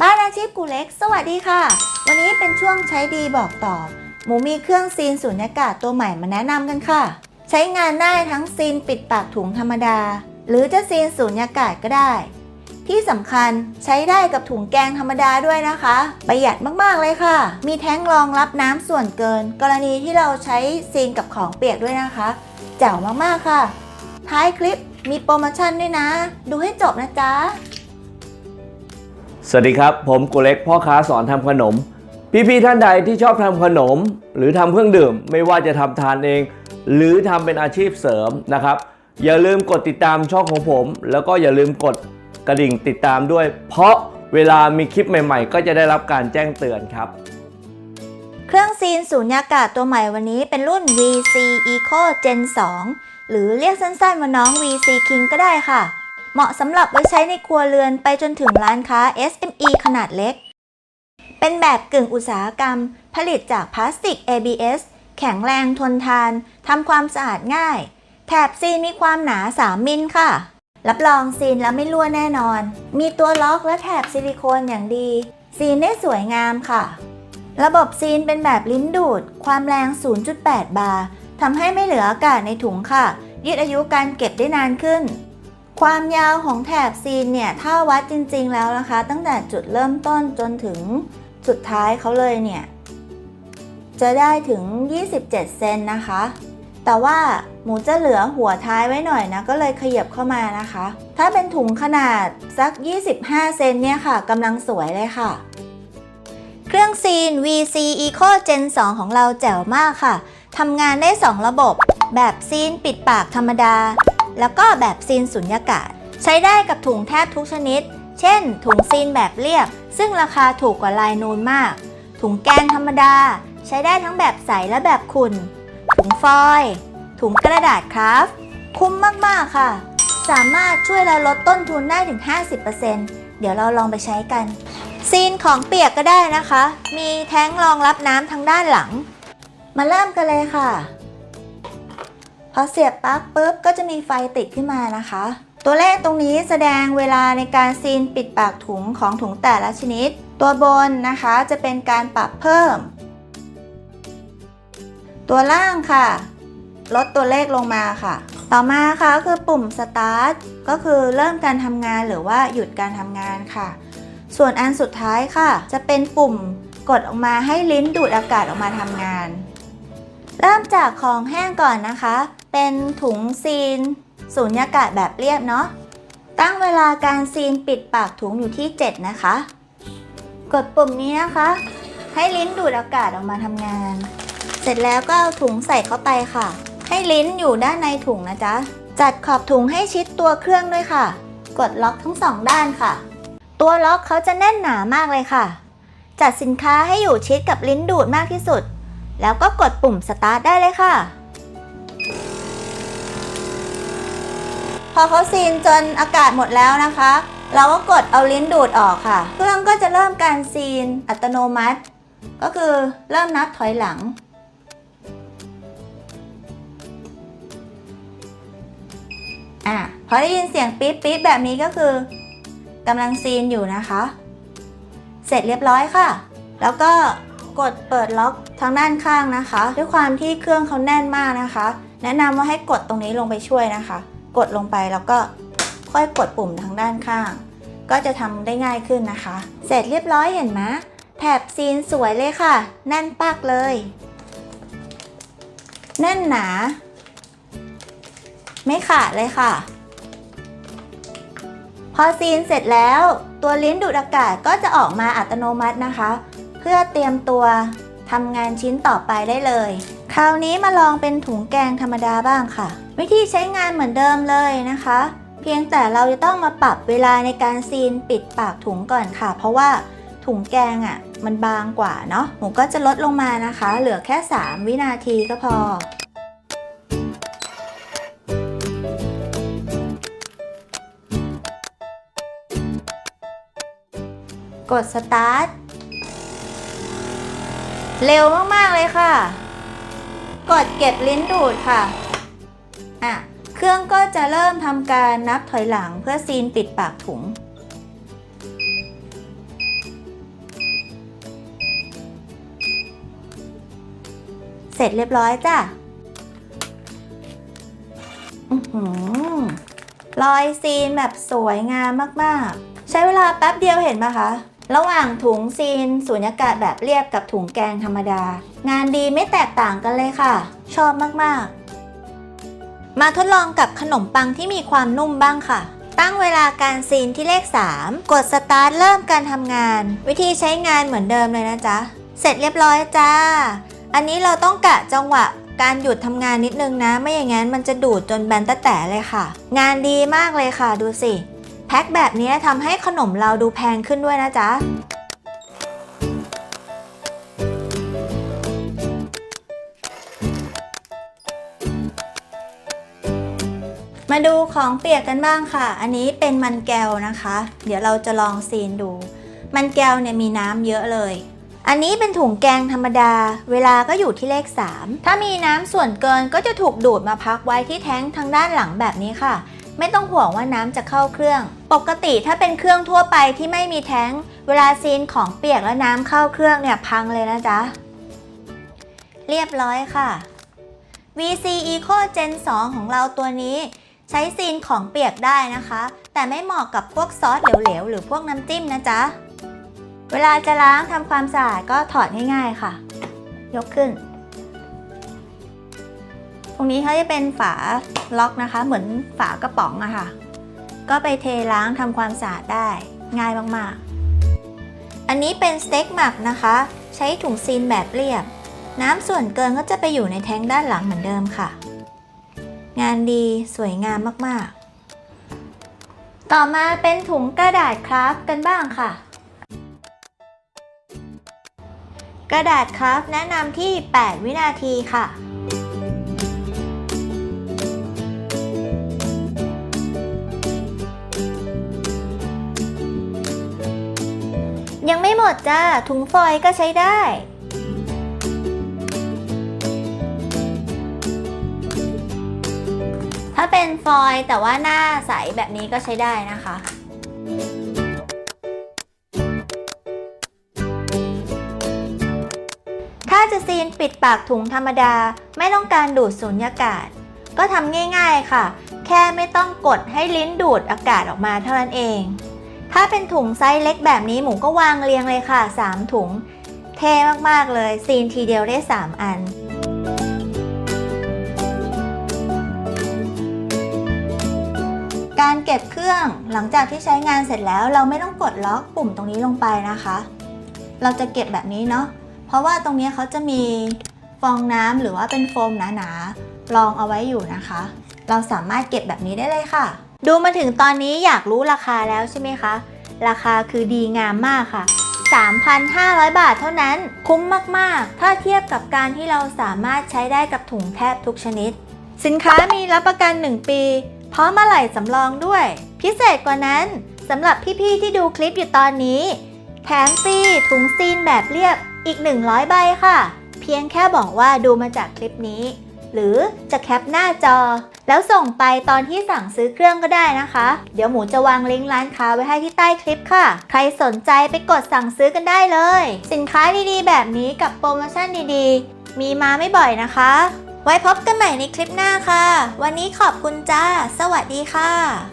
บ้านอาชีพกูเล็ก สวัสดีค่ะ วันนี้เป็นช่วงใช้ดีบอกต่อ หมูมีเครื่องซีนสูญญากาศตัวใหม่มาแนะนำกันค่ะ ใช้งานได้ทั้งซีนปิดปากถุงธรรมดา หรือจะซีนสูญญากาศก็ได้ ที่สำคัญใช้ได้กับถุงแกงธรรมดาด้วยนะคะ ประหยัดมากๆเลยค่ะ มีแท้งรองรับน้ำส่วนเกิน กรณีที่เราใช้ซีนกับของเปียกด้วยนะคะแจ๋วมากๆค่ะ ท้ายคลิปมีโปรโมชั่นด้วยนะ ดูให้จบนะจ๊ะ สวัสดีครับ ผมกุเล็กพ่อค้าสอนทำขนม พี่ๆท่านใดที่ชอบทำขนม หรือทำเครื่องดื่ม ไม่ว่าจะทำทานเอง หรือทำเป็นอาชีพเสริมนะครับ อย่าลืมกดติดตามช่องของผม แล้วก็อย่าลืมกดกระดิ่งติดตามด้วย เพราะเวลามีคลิปใหม่ๆ ก็จะได้รับการแจ้งเตือนครับ เครื่องซีนสูญญากาศตัวใหม่วันนี้เป็นรุ่น VC Eco Gen 2 หรือเรียกสั้นๆว่าน้อง VC King ก็ได้ค่ะ เหมาะสำหรับไว้ใช้ในครัวเรือนไปจนถึงร้านค้า SME ขนาดเล็ก เป็นแบบกึ่งอุตสาหกรรม ผลิตจากพลาสติก ABS แข็งแรงทนทานทำความสะอาดง่าย แถบซีนมีความหนา 3 มิลค่ะ รับรองซีนแล้วไม่รั่วแน่นอน มีตัวล็อกและแถบซิลิโคนอย่างดี ซีนได้สวยงามค่ะ ระบบซีนเป็นแบบลิ้นดูด ความแรง 0.8 บาร์ทำให้ไม่เหลืออากาศในถุงค่ะ ยืดอายุการเก็บได้นานขึ้น ความยาวของแถบซีนเนี่ยถ้าวัดจริงๆแล้วนะคะ ตั้งแต่จุดเริ่มต้นจนถึงสุดท้ายเขาเลยเนี่ยจะได้ถึง 27 เซนนะคะ แต่ว่าหมูจะเหลือหัวท้ายไว้หน่อยนะ ก็เลยขยับเข้ามานะคะ ถ้าเป็นถุงขนาดสัก 25 เซนเนี่ยค่ะกำลังสวยเลยค่ะ เครื่องซีน VC Eco Gen 2 ของเราแจ๋วมากค่ะทำงานได้ 2 ระบบ แบบซีนปิดปากธรรมดา แล้วก็แบบซีนสุญญากาศ ใช้ได้กับถุงแทบทุกชนิด เช่น ถุงซีนแบบเรียบ ซึ่งราคาถูกกว่าลายนูนมาก ถุงแกงธรรมดา ใช้ได้ทั้งแบบใสและแบบขุ่น ถุงฟอยล์ถุงกระดาษคราฟคุ้มมาก ๆ ค่ะ สามารถช่วยเราลดต้นทุนได้ถึง 50%เดี๋ยวเราลองไปใช้กัน ซีนของเปียกก็ได้นะคะ มีแท้งรองรับน้ำทางด้านหลัง มาเริ่มกันเลยค่ะ พอเสียบปลั๊กปุ๊บก็จะมีไฟติดขึ้นมานะคะ ตัวเลขตรงนี้แสดงเวลาในการซีนปิดปากถุงของถุงแต่ละชนิด ตัวบนนะคะจะเป็นการปรับเพิ่ม ตัวล่างค่ะ ลดตัวเลขลงมาค่ะ ต่อมาค่ะก็คือปุ่ม start ก็คือเริ่มการทำงานหรือว่าหยุดการทำงานค่ะ ส่วนอันสุดท้ายค่ะ จะเป็นปุ่มกดออกมาให้ลิ้นดูดอากาศออกมาทำงาน เริ่มจากของแห้งก่อนนะคะ เป็นถุงซีนสูญญากาศแบบเรียบเนาะ ตั้งเวลาการซีนปิดปากถุงอยู่ที่ 7 นะคะ กดปุ่มนี้นะคะ ให้ลิ้นดูดอากาศออกมาทำงาน เสร็จแล้วก็เอาถุงใส่เข้าไปค่ะ ให้ลิ้นอยู่ด้านในถุงนะจ๊ะ จัดขอบถุงให้ชิดตัวเครื่องด้วยค่ะ กดล็อกทั้งสองด้านค่ะ ตัวล็อกเขาจะแน่นหนามากเลยค่ะ จัดสินค้าให้อยู่ชิดกับลิ้นดูดมากที่สุด แล้วก็กดปุ่มสตาร์ทได้เลยค่ะ พอเขาซีนจนอากาศหมดแล้วนะคะ เราก็กดเอาลิ้นดูดออกค่ะ เครื่องก็จะเริ่มการซีนอัตโนมัติ ก็คือเริ่มนับถอยหลัง อะพอได้ยินเสียงปี๊บปี๊บแบบนี้ก็คือกำลังซีนอยู่นะคะ เสร็จเรียบร้อยค่ะ แล้วก็ กดเปิดล็อกทางด้านข้างนะคะ ด้วยความที่เครื่องเขาแน่นมากนะคะ แนะนำว่าให้กดตรงนี้ลงไปช่วยนะคะ กดลงไปแล้วก็ค่อยกดปุ่มทางด้านข้าง ก็จะทำได้ง่ายขึ้นนะคะ เสร็จเรียบร้อยเห็นไหมแถบซีนสวยเลยค่ะ แน่นปักเลย แน่นหนา ไม่ขาดเลยค่ะ พอซีนเสร็จแล้ว ตัวลิ้นดูดอากาศก็จะออกมาอัตโนมัตินะคะ เพื่อเตรียมตัวทำงานชิ้นต่อไปได้เลย คราวนี้มาลองเป็นถุงแกงธรรมดาบ้างค่ะ วิธีใช้งานเหมือนเดิมเลยนะคะ เพียงแต่เราจะต้องมาปรับเวลาในการซีนปิดปากถุงก่อนค่ะ เพราะว่าถุงแกงอะ่ะมันบางกว่าเนาะหมูก็จะลดลงมานะคะ เหลือแค่ 3 วินาทีก็พอกดสตาร์ท เร็วมาก ๆ เลยค่ะ กดเก็บลิ้นดูดค่ะ อะ เครื่องก็จะเริ่มทำการนับถอยหลังเพื่อซีนปิดปากถุง เสร็จเรียบร้อยจ้ะรอยซีนแบบสวยงามมาก ๆ ใช้เวลาแป๊บเดียวเห็นไหมคะ ระหว่างถุงซีนสูญญากาศแบบเรียบกับถุงแกงธรรมดา งานดีไม่แตกต่างกันเลยค่ะ ชอบมากๆ มาทดลองกับขนมปังที่มีความนุ่มบ้างค่ะ ตั้งเวลาการซีนที่เลข 3 กดสตาร์ทเริ่มการทำงาน วิธีใช้งานเหมือนเดิมเลยนะจ๊ะ เสร็จเรียบร้อยจ้า อันนี้เราต้องกะจังหวะการหยุดทำงานนิดนึงนะ ไม่อย่างนั้นมันจะดูดจนแบนตะแต่เลยค่ะ งานดีมากเลยค่ะดูสิ พ็คแบบนี้ทำให้ขนมเราดูแพงขึ้นด้วยนะจ๊ะมาดูของเปียกกันบ้างค่ะ อันนี้เป็นมันแก้วนะคะ เดี๋ยวเราจะลองซีนดู มันแก้วเนี่ยมีน้ำเยอะเลย อันนี้เป็นถุงแกงธรรมดา เวลาก็อยู่ที่เลข 3 ถ้ามีน้ำส่วนเกินก็จะถูกดูดมาพักไว้ที่แท้งทางด้านหลังแบบนี้ค่ะ ไม่ต้องห่วงว่าน้ำจะเข้าเครื่อง ปกติถ้าเป็นเครื่องทั่วไปที่ไม่มีแท้ง เวลาซีนของเปียกแล้วน้ำเข้าเครื่องเนี่ยพังเลยนะจ๊ะ เรียบร้อยค่ะ VC Eco Gen 2 ของเราตัวนี้ ใช้ซีนของเปียกได้นะคะ แต่ไม่เหมาะกับพวกซอสเหลวๆ หรือพวกน้ำจิ้มนะจ๊ะ เวลาจะล้างทำความสะอาดก็ถอดง่ายๆค่ะ ยกขึ้น รงนี้เขาจะเป็นฝาล็อกนะคะ เหมือนฝากระป๋องอะค่ะ ก็ไปเทล้างทำความสะอาดได้ง่ายมากๆ อันนี้เป็นสเต็กหมักนะคะ ใช้ถุงซีนแบบเรียบ น้ำส่วนเกินก็จะไปอยู่ในแท้งด้านหลังเหมือนเดิมค่ะ งานดีสวยงามมากๆ ต่อมาเป็นถุงกระดาษคราฟกันบ้างค่ะกระดาษคราฟแนะนำที่ 8 วินาทีค่ะ ยังไม่หมดจ้า ถุงฟอยก็ใช้ได้ ถ้าเป็นฟอยแต่ว่าหน้าใสแบบนี้ก็ใช้ได้นะคะ ถ้าจะซีนปิดปากถุงธรรมดาไม่ต้องการดูดสูญญากาศ ก็ทำง่ายๆค่ะ แค่ไม่ต้องกดให้ลิ้นดูดอากาศออกมาเท่านั้นเอง ถ้าเป็นถุงไซส์เล็กแบบนี้หมูก็วางเรียงเลยค่ะ 3 ถุง เท่มากๆเลย ซีนทีเดียวได้ 3 อันการเก็บเครื่องหลังจากที่ใช้งานเสร็จแล้วเราไม่ต้องกดล็อกปุ่มตรงนี้ลงไปนะคะ เราจะเก็บแบบนี้เนาะเพราะว่าตรงนี้เขาจะมีฟองน้ำหรือว่าเป็นโฟมหนาๆรองเอาไว้อยู่นะคะ เราสามารถเก็บแบบนี้ได้เลยค่ะ ดูมาถึงตอนนี้อยากรู้ราคาแล้วใช่ไหมคะ ราคาคือดีงามมากค่ะ 3,500 บาทเท่านั้น คุ้มมาก ๆ ถ้าเทียบกับการที่เราสามารถใช้ได้กับถุงแทบทุกชนิด สินค้ามีรับประกัน 1 ปี พร้อมอะไหล่สำรองด้วย พิเศษกว่านั้นสำหรับพี่ๆที่ดูคลิปอยู่ตอนนี้ แถมฟรีถุงซีนแบบเรียบอีก 100 ใบค่ะ เพียงแค่บอกว่าดูมาจากคลิปนี้ หรือจะแคปหน้าจอ แล้วส่งไปตอนที่สั่งซื้อเครื่องก็ได้นะคะ เดี๋ยวหมูจะวางลิงก์ร้านค้าไว้ให้ที่ใต้คลิปค่ะ ใครสนใจไปกดสั่งซื้อกันได้เลย สินค้าดีๆ แบบนี้กับโปรโมชั่นดีๆ มีมาไม่บ่อยนะคะ ไว้พบกันใหม่ในคลิปหน้าค่ะ วันนี้ขอบคุณจ้า สวัสดีค่ะ